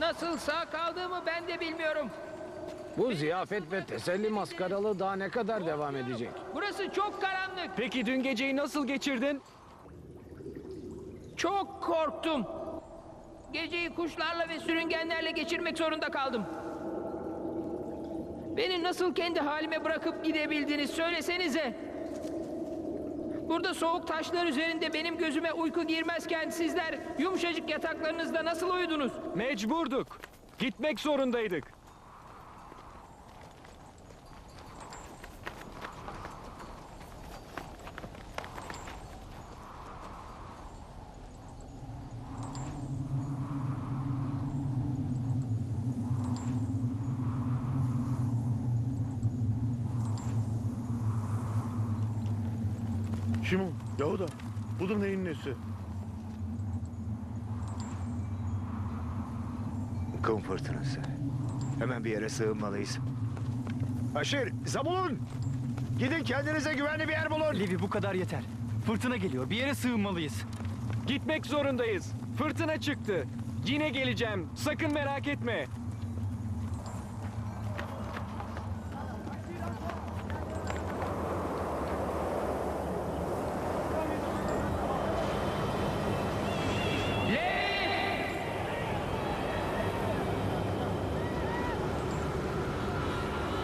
Nasıl sağ kaldığımı ben de bilmiyorum. Bu ziyafet ve teselli maskaralı daha ne kadar devam edecek? Burası çok karanlık. Peki dün geceyi nasıl geçirdin? Çok korktum. Geceyi kuşlarla ve sürüngenlerle geçirmek zorunda kaldım. Beni nasıl kendi halime bırakıp gidebildiniz söylesenize. Burada soğuk taşlar üzerinde benim gözüme uyku girmezken sizler yumuşacık yataklarınızda nasıl uyudunuz? Mecburduk. Gitmek zorundaydık. Şimon, Yahuda, budur neyin nesi? Kum fırtınası. Hemen bir yere sığınmalıyız. Aşir, Zabulun! Gidin kendinize güvenli bir yer bulun. Levi bu kadar yeter. Fırtına geliyor. Bir yere sığınmalıyız. Gitmek zorundayız. Fırtına çıktı. Yine geleceğim. Sakın merak etme.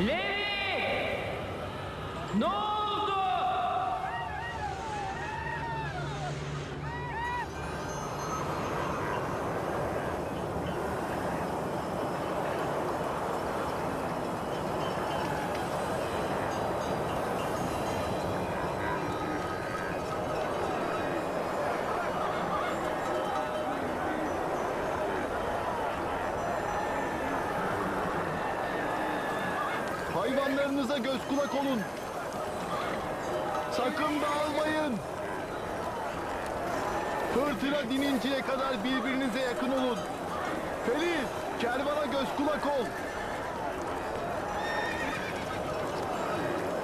Levi! Ne oldu? Hayvanlarınıza göz kulak olun. Sakın dağılmayın. Fırtına dininceye kadar birbirinize yakın olun. Feliz, kervana göz kulak ol.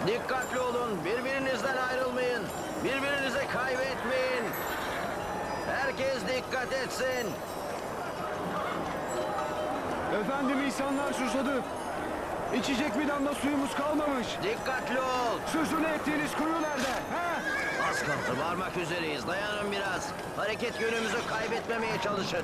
Dikkatli olun, birbirinizden ayrılmayın. Birbirinizi kaybetmeyin. Herkes dikkat etsin. Efendim insanlar susadı. İçecek bir damla suyumuz kalmamış. Dikkatli ol. Sözünü ettiğiniz kuyu nerede? He? Az kaldı, varmak üzereyiz. Dayanın biraz. Hareket yönümüzü kaybetmemeye çalışın.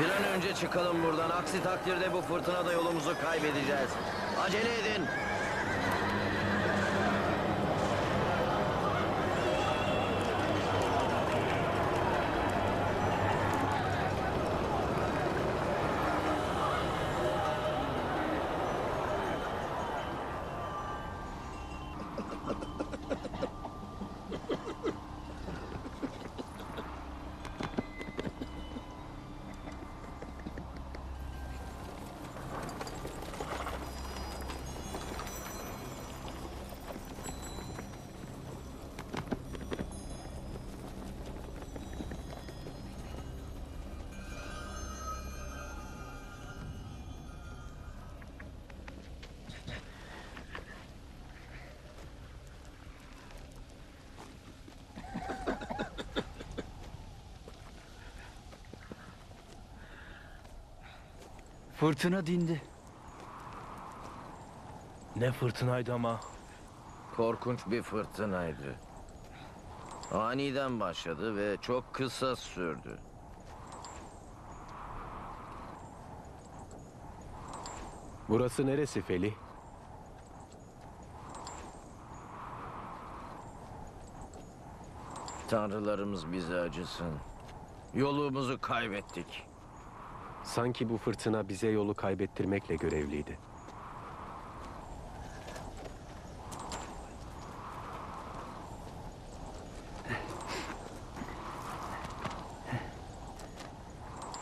Bir an önce çıkalım buradan. Aksi takdirde bu fırtınada yolumuzu kaybedeceğiz. Acele edin. Fırtına dindi. Ne fırtınaydı ama. Korkunç bir fırtınaydı. Aniden başladı ve çok kısa sürdü. Burası neresi Feli? Tanrılarımız bize acısın. Yolumuzu kaybettik. Sanki bu fırtına bize yolu kaybettirmekle görevliydi.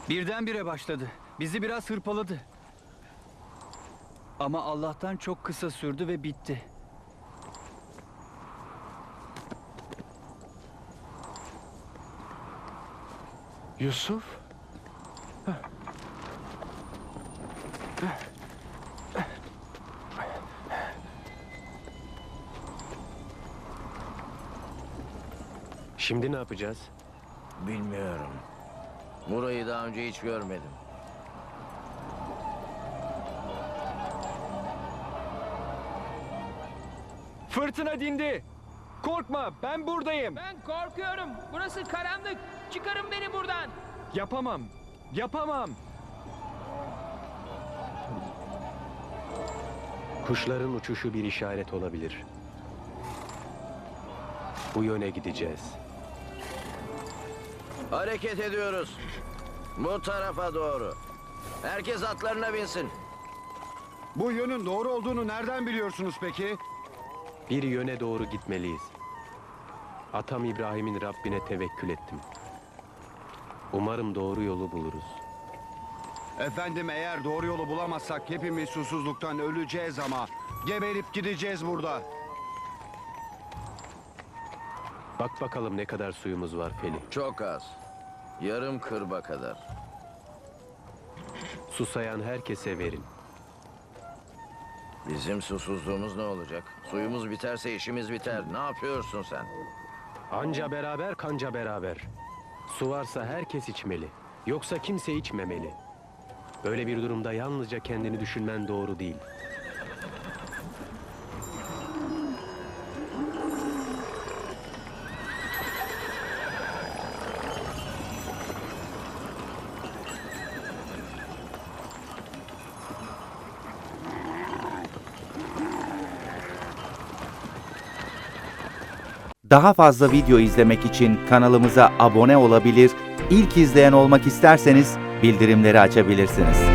Birdenbire başladı. Bizi biraz hırpaladı. Ama Allah'tan çok kısa sürdü ve bitti. Yusuf? Şimdi ne yapacağız? Bilmiyorum. Burayı daha önce hiç görmedim. Fırtına dindi. Korkma ben buradayım. Ben korkuyorum. Burası karanlık. Çıkarın beni buradan. Yapamam. Yapamam. Kuşların uçuşu bir işaret olabilir. Bu yöne gideceğiz. Hareket ediyoruz. Bu tarafa doğru. Herkes atlarına binsin. Bu yönün doğru olduğunu nereden biliyorsunuz peki? Bir yöne doğru gitmeliyiz. Atam İbrahim'in Rabbine tevekkül ettim. Umarım doğru yolu buluruz. Efendim eğer doğru yolu bulamazsak hepimiz susuzluktan öleceğiz ama geberip gideceğiz burada. Bak bakalım ne kadar suyumuz var Feli. Çok az. Yarım kırba kadar. Susayan herkese verin. Bizim susuzluğumuz ne olacak? Suyumuz biterse işimiz biter. Ne yapıyorsun sen? Anca beraber kanca beraber. Su varsa herkes içmeli. Yoksa kimse içmemeli. Böyle bir durumda yalnızca kendini düşünmen doğru değil. Daha fazla video izlemek için kanalımıza abone olabilir, ilk izleyen olmak isterseniz bildirimleri açabilirsiniz.